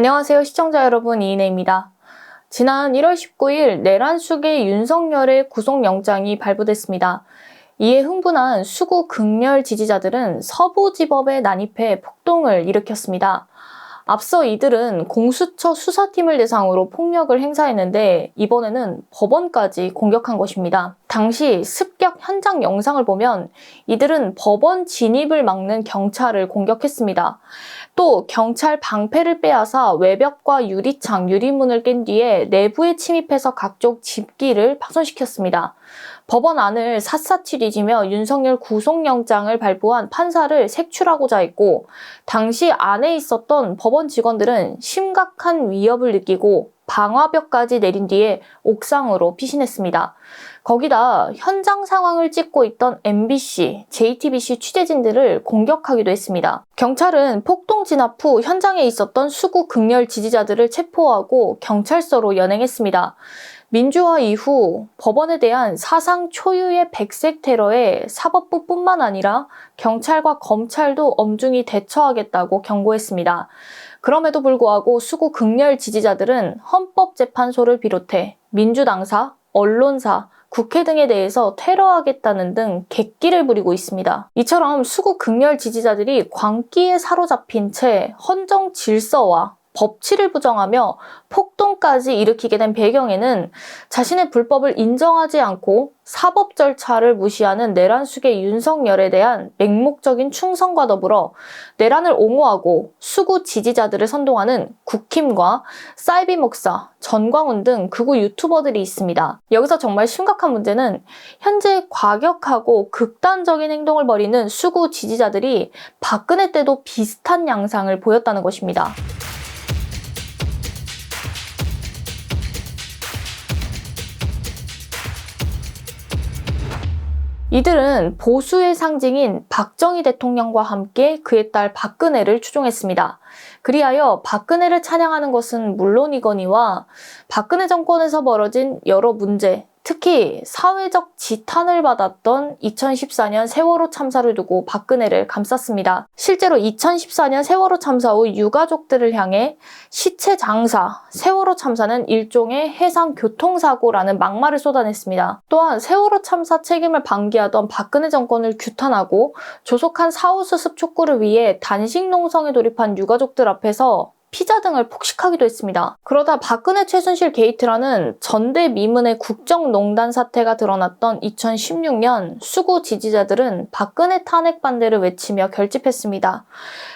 안녕하세요 시청자 여러분 이인혜입니다. 지난 1월 19일 내란숙의 윤석열의 구속영장이 발부됐습니다. 이에 흥분한 수구 극렬 지지자들은 서부지법에 난입해 폭동을 일으켰습니다. 앞서 이들은 공수처 수사팀을 대상으로 폭력을 행사했는데 이번에는 법원까지 공격한 것입니다. 당시 습격 현장 영상을 보면 이들은 법원 진입을 막는 경찰을 공격했습니다. 또 경찰 방패를 빼앗아 외벽과 유리창, 유리문을 깬 뒤에 내부에 침입해서 각종 집기를 파손시켰습니다. 법원 안을 샅샅이 뒤지며 윤석열 구속영장을 발부한 판사를 색출하고자 했고 당시 안에 있었던 법원 직원들은 심각한 위협을 느끼고 방화벽까지 내린 뒤에 옥상으로 피신했습니다. 거기다 현장 상황을 찍고 있던 MBC, JTBC 취재진들을 공격하기도 했습니다. 경찰은 폭동 진압 후 현장에 있었던 수구 극렬 지지자들을 체포하고 경찰서로 연행했습니다. 민주화 이후 법원에 대한 사상 초유의 백색 테러에 사법부뿐만 아니라 경찰과 검찰도 엄중히 대처하겠다고 경고했습니다. 그럼에도 불구하고 수구 극렬 지지자들은 헌법재판소를 비롯해 민주당사, 언론사, 국회 등에 대해서 테러하겠다는 등 객기를 부리고 있습니다. 이처럼 수구 극렬 지지자들이 광기에 사로잡힌 채 헌정 질서와 법치를 부정하며 폭동까지 일으키게 된 배경에는 자신의 불법을 인정하지 않고 사법 절차를 무시하는 내란숙의 윤석열에 대한 맹목적인 충성과 더불어 내란을 옹호하고 수구 지지자들을 선동하는 국힘과 사이비 목사, 전광훈 등 극우 유튜버들이 있습니다. 여기서 정말 심각한 문제는 현재 과격하고 극단적인 행동을 벌이는 수구 지지자들이 박근혜 때도 비슷한 양상을 보였다는 것입니다. 이들은 보수의 상징인 박정희 대통령과 함께 그의 딸 박근혜를 추종했습니다. 그리하여 박근혜를 찬양하는 것은 물론이거니와 박근혜 정권에서 벌어진 여러 문제, 특히 사회적 지탄을 받았던 2014년 세월호 참사를 두고 박근혜를 감쌌습니다. 실제로 2014년 세월호 참사 후 유가족들을 향해 시체 장사, 세월호 참사는 일종의 해상 교통사고라는 막말을 쏟아냈습니다. 또한 세월호 참사 책임을 방기하던 박근혜 정권을 규탄하고 조속한 사후수습 촉구를 위해 단식 농성에 돌입한 유가족들 앞에서 피자 등을 폭식하기도 했습니다. 그러다 박근혜 최순실 게이트라는 전대 미문의 국정농단 사태가 드러났던 2016년 수구 지지자들은 박근혜 탄핵 반대를 외치며 결집했습니다.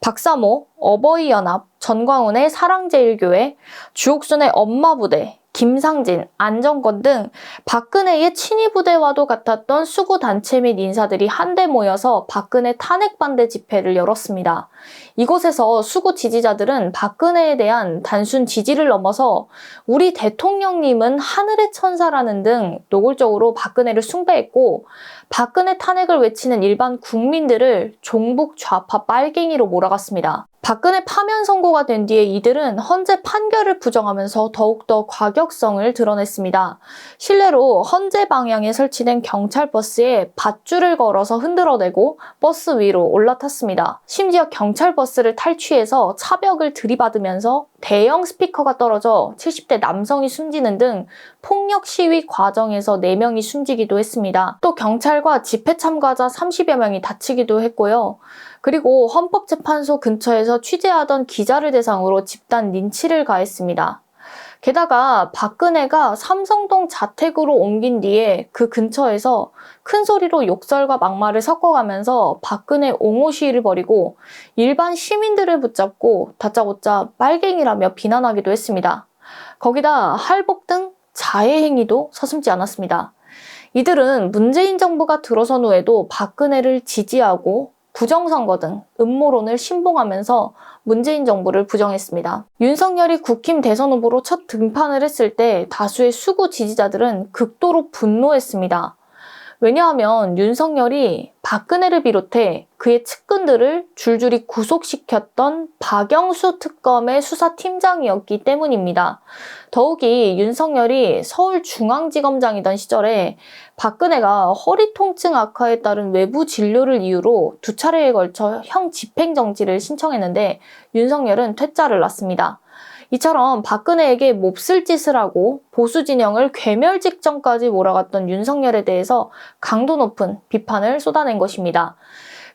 박사모, 어버이연합, 전광훈의 사랑제일교회, 주옥순의 엄마부대, 김상진, 안정권 등 박근혜의 친위 부대와도 같았던 수구 단체 및 인사들이 한데 모여서 박근혜 탄핵 반대 집회를 열었습니다. 이곳에서 수구 지지자들은 박근혜에 대한 단순 지지를 넘어서 우리 대통령님은 하늘의 천사라는 등 노골적으로 박근혜를 숭배했고 박근혜 탄핵을 외치는 일반 국민들을 종북 좌파 빨갱이로 몰아갔습니다. 박근혜 파면 선고가 된 뒤에 이들은 헌재 판결을 부정하면서 더욱더 과격성을 드러냈습니다. 실내로 헌재 방향에 설치된 경찰 버스에 밧줄을 걸어서 흔들어대고 버스 위로 올라탔습니다. 심지어 경찰 버스를 탈취해서 차벽을 들이받으면서 대형 스피커가 떨어져 70대 남성이 숨지는 등 폭력 시위 과정에서 4명이 숨지기도 했습니다. 또 경찰과 집회 참가자 30여 명이 다치기도 했고요. 그리고 헌법재판소 근처에서 취재하던 기자를 대상으로 집단 린치를 가했습니다. 게다가 박근혜가 삼성동 자택으로 옮긴 뒤에 그 근처에서 큰 소리로 욕설과 막말을 섞어가면서 박근혜 옹호 시위를 벌이고 일반 시민들을 붙잡고 다짜고짜 빨갱이라며 비난하기도 했습니다. 거기다 할복 등 자해 행위도 서슴지 않았습니다. 이들은 문재인 정부가 들어선 후에도 박근혜를 지지하고 부정선거 등 음모론을 신봉하면서 문재인 정부를 부정했습니다. 윤석열이 국힘 대선 후보로 첫 등판을 했을 때 다수의 수구 지지자들은 극도로 분노했습니다. 왜냐하면 윤석열이 박근혜를 비롯해 그의 측근들을 줄줄이 구속시켰던 박영수 특검의 수사팀장이었기 때문입니다. 더욱이 윤석열이 서울중앙지검장이던 시절에 박근혜가 허리 통증 악화에 따른 외부 진료를 이유로 두 차례에 걸쳐 형 집행정지를 신청했는데 윤석열은 퇴짜를 났습니다. 이처럼 박근혜에게 몹쓸 짓을 하고 보수 진영을 괴멸 직전까지 몰아갔던 윤석열에 대해서 강도 높은 비판을 쏟아낸 것입니다.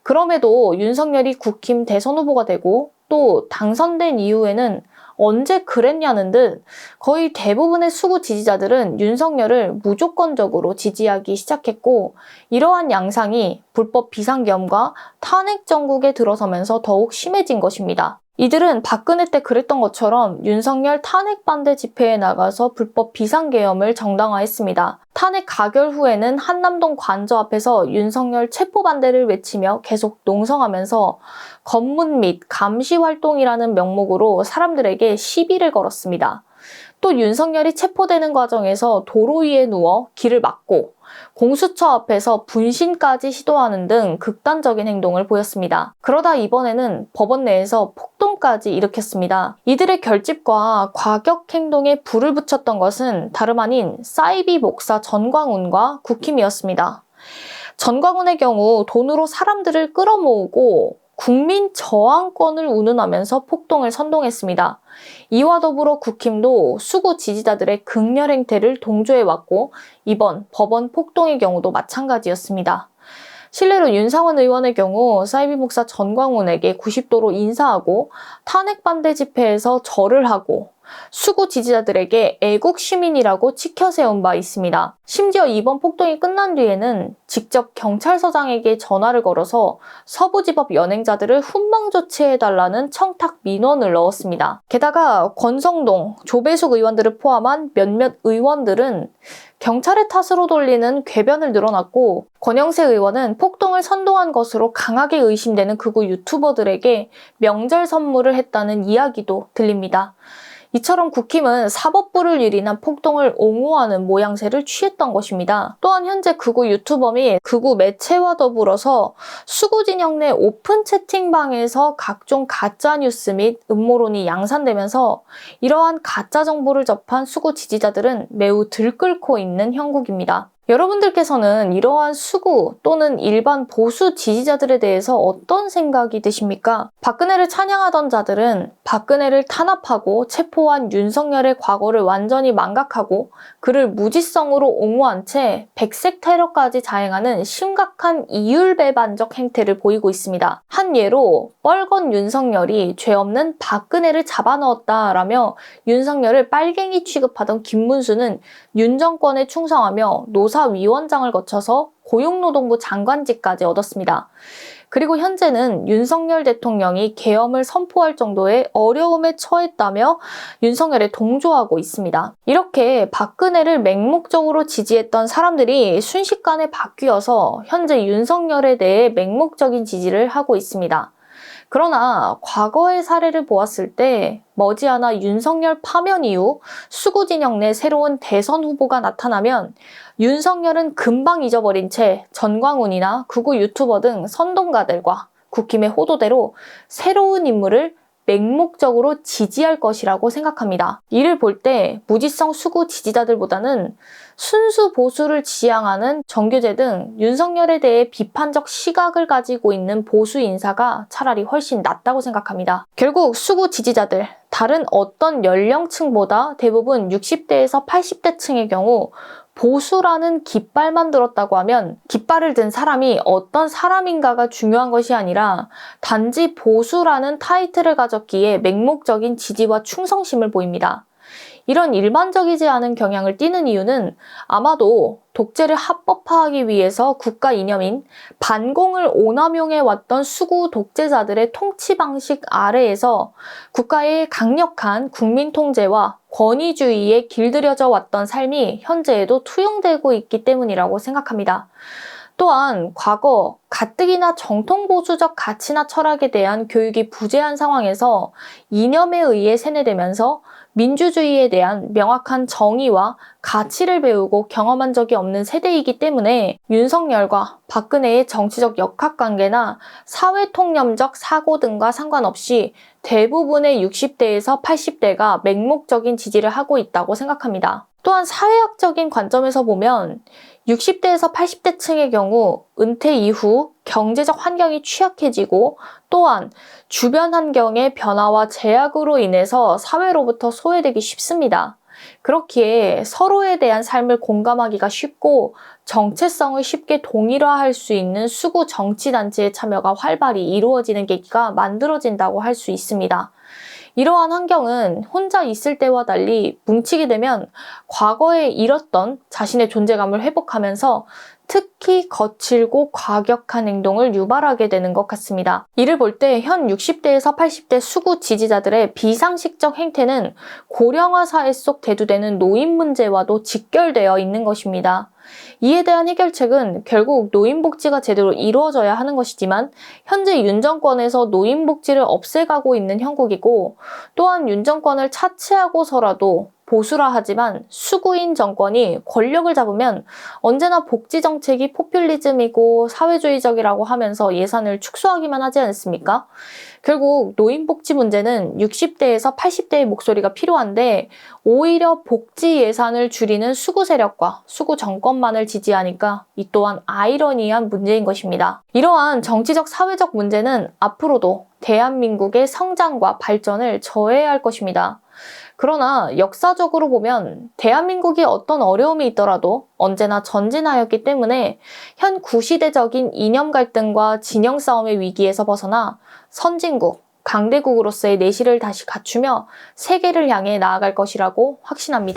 그럼에도 윤석열이 국힘 대선 후보가 되고 또 당선된 이후에는 언제 그랬냐는 듯 거의 대부분의 수구 지지자들은 윤석열을 무조건적으로 지지하기 시작했고 이러한 양상이 불법 비상계엄과 탄핵 정국에 들어서면서 더욱 심해진 것입니다. 이들은 박근혜 때 그랬던 것처럼 윤석열 탄핵 반대 집회에 나가서 불법 비상계엄을 정당화했습니다. 탄핵 가결 후에는 한남동 관저 앞에서 윤석열 체포 반대를 외치며 계속 농성하면서 검문 및 감시 활동이라는 명목으로 사람들에게 시비를 걸었습니다. 또 윤석열이 체포되는 과정에서 도로 위에 누워 길을 막고 공수처 앞에서 분신까지 시도하는 등 극단적인 행동을 보였습니다. 그러다 이번에는 법원 내에서 폭동까지 일으켰습니다. 이들의 결집과 과격 행동에 불을 붙였던 것은 다름 아닌 사이비 목사 전광훈과 국힘이었습니다. 전광훈의 경우 돈으로 사람들을 끌어모으고 국민 저항권을 운운하면서 폭동을 선동했습니다. 이와 더불어 국힘도 수구 지지자들의 극렬 행태를 동조해왔고 이번 법원 폭동의 경우도 마찬가지였습니다. 실례로 윤상원 의원의 경우 사이비 목사 전광훈에게 90도로 인사하고 탄핵 반대 집회에서 절을 하고 수구 지지자들에게 애국 시민이라고 치켜세운 바 있습니다. 심지어 이번 폭동이 끝난 뒤에는 직접 경찰서장에게 전화를 걸어서 서부지법 연행자들을 훈방 조치해달라는 청탁 민원을 넣었습니다. 게다가 권성동, 조배숙 의원들을 포함한 몇몇 의원들은 경찰의 탓으로 돌리는 궤변을 늘어났고 권영세 의원은 폭동을 선동한 것으로 강하게 의심되는 극우 유튜버들에게 명절 선물을 했다는 이야기도 들립니다. 이처럼 국힘은 사법부를 유린한 폭동을 옹호하는 모양새를 취했던 것입니다. 또한 현재 극우 유튜버 및 극우 매체와 더불어서 수구 진영 내 오픈 채팅방에서 각종 가짜 뉴스 및 음모론이 양산되면서 이러한 가짜 정보를 접한 수구 지지자들은 매우 들끓고 있는 형국입니다. 여러분들께서는 이러한 수구 또는 일반 보수 지지자들에 대해서 어떤 생각이 드십니까? 박근혜를 찬양하던 자들은 박근혜를 탄압하고 체포한 윤석열의 과거를 완전히 망각하고 그를 무지성으로 옹호한 채 백색 테러까지 자행하는 심각한 이율배반적 행태를 보이고 있습니다. 한 예로 뻘건 윤석열이 죄 없는 박근혜를 잡아넣었다라며 윤석열을 빨갱이 취급하던 김문수는 윤 정권에 충성하며 노사 위원장을 거쳐서 고용노동부 장관직까지 얻었습니다. 그리고 현재는 윤석열 대통령이 계엄을 선포할 정도의 어려움에 처했다며 윤석열에 동조하고 있습니다. 이렇게 박근혜를 맹목적으로 지지했던 사람들이 순식간에 바뀌어서 현재 윤석열에 대해 맹목적인 지지를 하고 있습니다. 그러나 과거의 사례를 보았을 때 머지않아 윤석열 파면 이후 수구 진영 내 새로운 대선 후보가 나타나면 윤석열은 금방 잊어버린 채 전광훈이나 극우 유튜버 등 선동가들과 국힘의 호도대로 새로운 인물을 맹목적으로 지지할 것이라고 생각합니다. 이를 볼 때 무지성 수구 지지자들보다는 순수 보수를 지향하는 정규제 등 윤석열에 대해 비판적 시각을 가지고 있는 보수 인사가 차라리 훨씬 낫다고 생각합니다. 결국 수구 지지자들, 다른 어떤 연령층보다 대부분 60대에서 80대층의 경우 보수라는 깃발만 들었다고 하면 깃발을 든 사람이 어떤 사람인가가 중요한 것이 아니라 단지 보수라는 타이틀을 가졌기에 맹목적인 지지와 충성심을 보입니다. 이런 일반적이지 않은 경향을 띠는 이유는 아마도 독재를 합법화하기 위해서 국가 이념인 반공을 오남용해 왔던 수구 독재자들의 통치 방식 아래에서 국가의 강력한 국민 통제와 권위주의에 길들여져 왔던 삶이 현재에도 투영되고 있기 때문이라고 생각합니다. 또한 과거 가뜩이나 정통보수적 가치나 철학에 대한 교육이 부재한 상황에서 이념에 의해 세뇌되면서 민주주의에 대한 명확한 정의와 가치를 배우고 경험한 적이 없는 세대이기 때문에 윤석열과 박근혜의 정치적 역학관계나 사회통념적 사고 등과 상관없이 대부분의 60대에서 80대가 맹목적인 지지를 하고 있다고 생각합니다. 또한 사회학적인 관점에서 보면 60대에서 80대 층의 경우 은퇴 이후 경제적 환경이 취약해지고 또한 주변 환경의 변화와 제약으로 인해서 사회로부터 소외되기 쉽습니다. 그렇기에 서로에 대한 삶을 공감하기가 쉽고 정체성을 쉽게 동일화할 수 있는 수구 정치단체의 참여가 활발히 이루어지는 계기가 만들어진다고 할 수 있습니다. 이러한 환경은 혼자 있을 때와 달리 뭉치게 되면 과거에 잃었던 자신의 존재감을 회복하면서 특히 거칠고 과격한 행동을 유발하게 되는 것 같습니다. 이를 볼 때 현 60대에서 80대 수구 지지자들의 비상식적 행태는 고령화 사회 속 대두되는 노인 문제와도 직결되어 있는 것입니다. 이에 대한 해결책은 결국 노인복지가 제대로 이루어져야 하는 것이지만 현재 윤 정권에서 노인복지를 없애가고 있는 형국이고 또한 윤 정권을 차치하고서라도 보수라 하지만 수구인 정권이 권력을 잡으면 언제나 복지 정책이 포퓰리즘이고 사회주의적이라고 하면서 예산을 축소하기만 하지 않습니까? 결국 노인 복지 문제는 60대에서 80대의 목소리가 필요한데 오히려 복지 예산을 줄이는 수구 세력과 수구 정권만을 지지하니까 이 또한 아이러니한 문제인 것입니다. 이러한 정치적 사회적 문제는 앞으로도 대한민국의 성장과 발전을 저해야 할 것입니다. 그러나 역사적으로 보면 대한민국이 어떤 어려움이 있더라도 언제나 전진하였기 때문에 현 구시대적인 이념 갈등과 진영 싸움의 위기에서 벗어나 선진국, 강대국으로서의 내실을 다시 갖추며 세계를 향해 나아갈 것이라고 확신합니다.